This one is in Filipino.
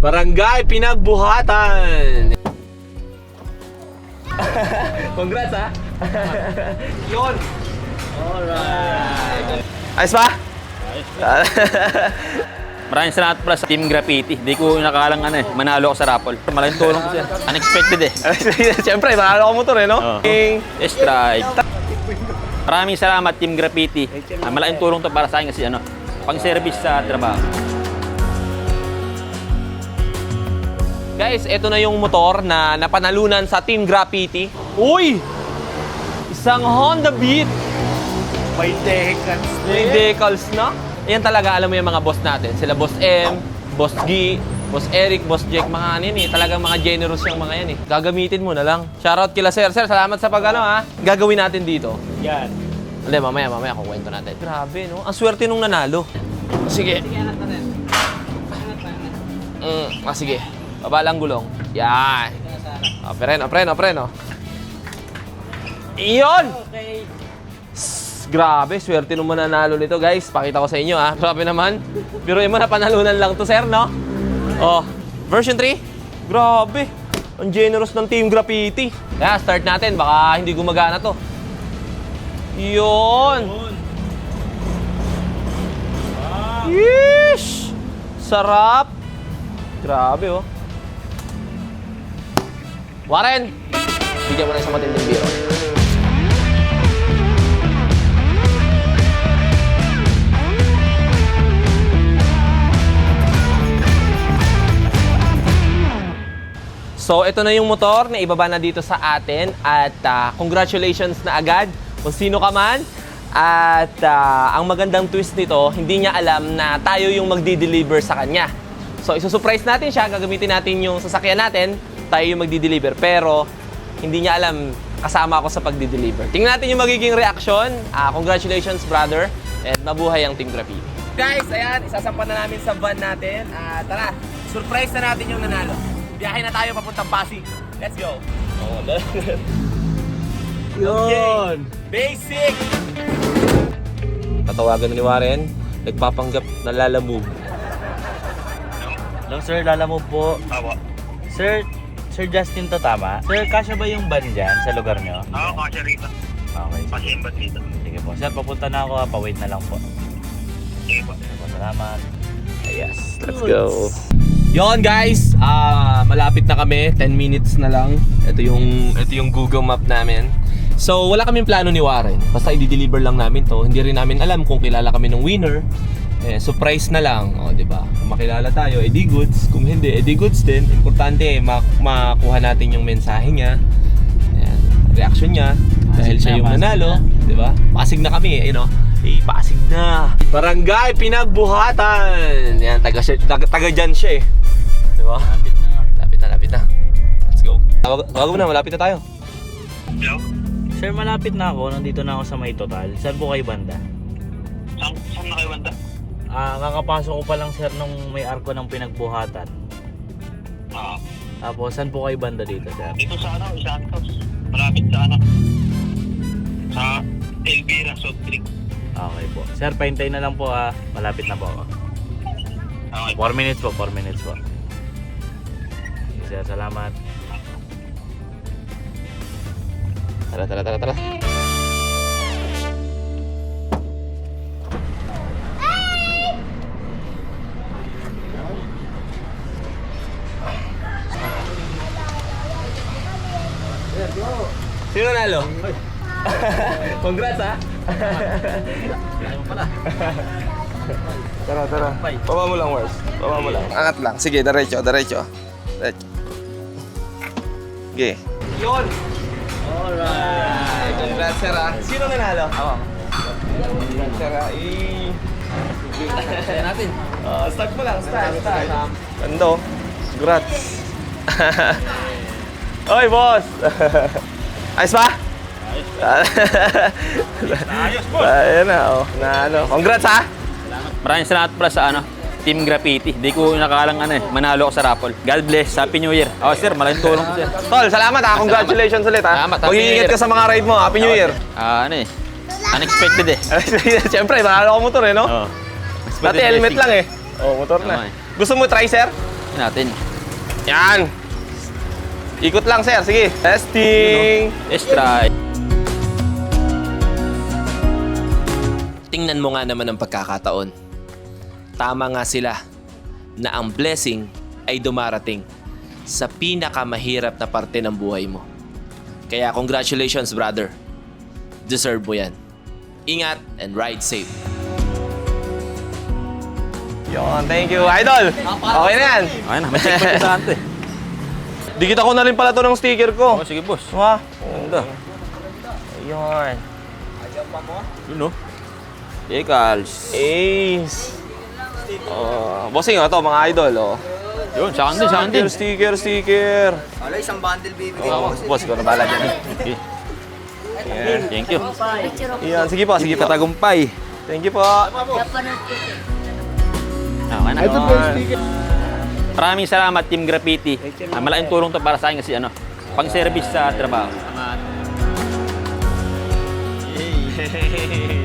Barangay Pinagbuhatan. Congrats ha. Yun. Alright. Ayos ba? Maraming salamat pala sa Team Graffiti. Di ko nakalang ano eh, manalo ako sa raffle. Malaking tulong ko siya. Unexpected eh. Siyempre, mahalo ka motor eh, no? King. Test drive. Maraming salamat Team Graffiti. Ah, malaking tulong to para sa akin kasi ano, pang-service sa trabaho. Guys, ito na yung motor na napanalunan sa Team Graffiti. Uy! Isang Honda Beat. May decals May decals na. Yan talaga, alam mo yung mga boss natin. Sila Boss M, Boss G, Boss Eric, Boss Jake, mga ano yun eh. Talagang mga generous yung mga yan eh. Gagamitin mo na lang. Shoutout kila Sir. Sir, salamat sa pag ano ha. Gagawin natin dito. Yan. Hindi, mamaya, mamaya, kukwento natin. Grabe, no? Ang swerte nung nanalo. Sige. Mm, ah, sige. Baba lang gulong. Yan. Oh, preno, preno, preno. Iyon! S- Grabe, swerte nung mananalo nito, guys. Pakita ko sa inyo, ha. Grabe naman. Pero mo na panalunan lang to, sir, no? Oh, version 3? Grabe. Ang generous ng Team Graffiti. Kaya, start natin. Baka hindi gumagana to. Yun! Yeesh! Sarap! Grabe, oh. Warren! Bigyan mo na isang matinding biro. So, ito na yung motor na ibaba na dito sa atin at ah, congratulations na agad kung sino ka man. At ah, ang magandang twist nito, hindi niya alam na tayo yung magdi-deliver sa kanya. So, isusurprise natin siya, gagamitin natin yung sasakyan natin, tayo yung magdi-deliver. Pero, hindi niya alam kasama ako sa pagdi-deliver. Tingnan natin yung magiging reaction. Ah, congratulations, brother. And mabuhay ang Team Graffiti. Guys, ayan, isasampan na namin sa van natin. Ah, tara, surprise na natin yung nanalo. Biyahe na tayo papuntang Pasig. Let's go. Oh, Yun. Basic! Tatawagan ni Warren, nagpapanggap na lalamove. Hello sir, lalamove po. Awa. Sir, Sir Justin to tama? Sir, kasya ba yung van dyan sa lugar nyo? Ako, kasya rito. Okay. Pasimbat dito. Sige po. Sir, papunta na ako. Pa-wait na lang po. Sige po. Sige po, salamat. Yes, let's go. Yon guys, ah malapit na kami, 10 minutes na lang. Ito yung ito yung Google Map namin. So, wala kaming plano ni Warren. Basta i-deliver lang namin 'to. Hindi rin namin alam kung kilala kami ng winner. Eh, surprise na lang, oh, 'di ba? Kung makilala tayo, edi goods. Kung hindi, edi goods din. Importante mak- makuha natin yung mensahe niya. Ayan, reaction niya dahil siya na, yung nanalo, na. 'di ba? Pasig na kami, eh, you know. Eh, pasig na. Barangay Pinagbuhatan. Yan, taga, siya- taga, taga dyan siya eh. Di ba? Lapit na. Lapit na, lapit na. Let's go. Tawag, tawag mo na, malapit na tayo. Hello? Sir, malapit na ako. Nandito na ako sa may total. Saan po kayo banda? Saan, saan na kayo banda? Ah, kakapasok ko pa lang sir nung may arko ng pinagbuhatan. Ah, Tapos, saan po kayo banda dito, sir? dito sa ano, Santos. Malapit sa ano. Sa Elvira, South Creek. Okay po. Sir, paintay na lang po ah. Malapit na po ako. Okay. 4 minutes po, 4 minutes po. Sige, sir, salamat. Tara, tara, tara, tara. Sino nalo? Congrats ha! tara, tara. Baba mo lang, Wars. Baba mo lang. Angat lang. Sige, diretso, diretso. Diretso. Okay. Yun! Alright! Congrats, sir ah. Sino nanalo? Ako. Congrats, sir ah. I... Kaya natin. Uh, start mo lang, start, start. Ganda oh. Congrats. Oy, boss! Ayos ba? Ayos, boss. Ayan na, oh. Na ano. Congrats ha! Maraming salamat pala sa ano, Team Graffiti. Di ko nakalang ano eh, manalo ako sa raffle. God bless. Happy New Year. Oh, sir, malaking tulong ko, sir. Tol, salamat ha. Congratulations ulit ha. Salamat, Happy New Mag-iingat Year. ka sa mga ride mo. Happy New Year. Ah, ano eh. Unexpected eh. Siyempre, mahalo ko motor eh, no? Oh. Dati helmet lang eh. Oh, motor Tama na. eh. Gusto mo try, sir? Yan natin. Yan! Ikot lang, sir. Sige. Testing! Let's try. Tingnan mo nga naman ang pagkakataon. Tama nga sila na ang blessing ay dumarating sa pinakamahirap na parte ng buhay mo. Kaya congratulations, brother. Deserve mo yan. Ingat and ride safe. Yon, thank you, idol. Okay na yan. Okay na, may checkpoint sa kanto eh. Dikita ko na rin pala to ng sticker ko. Oh, sige boss. Ha? Ganda. Ayun. Yun oh. Ekals. Ace. Oh, bossing oh, to mga idol oh. Yun, sa akin din, sa akin din. Sticker, sticker, sticker. Wala, isang bundle bibigay Oh, boss ko na bala dyan. Okay. Thank you. Yan, sige po, sige po. Katagumpay. Thank you po. Okay na. Maraming salamat, Team Graffiti. Ah, malaking tulong to para sa akin kasi ano, pang-service sa trabaho.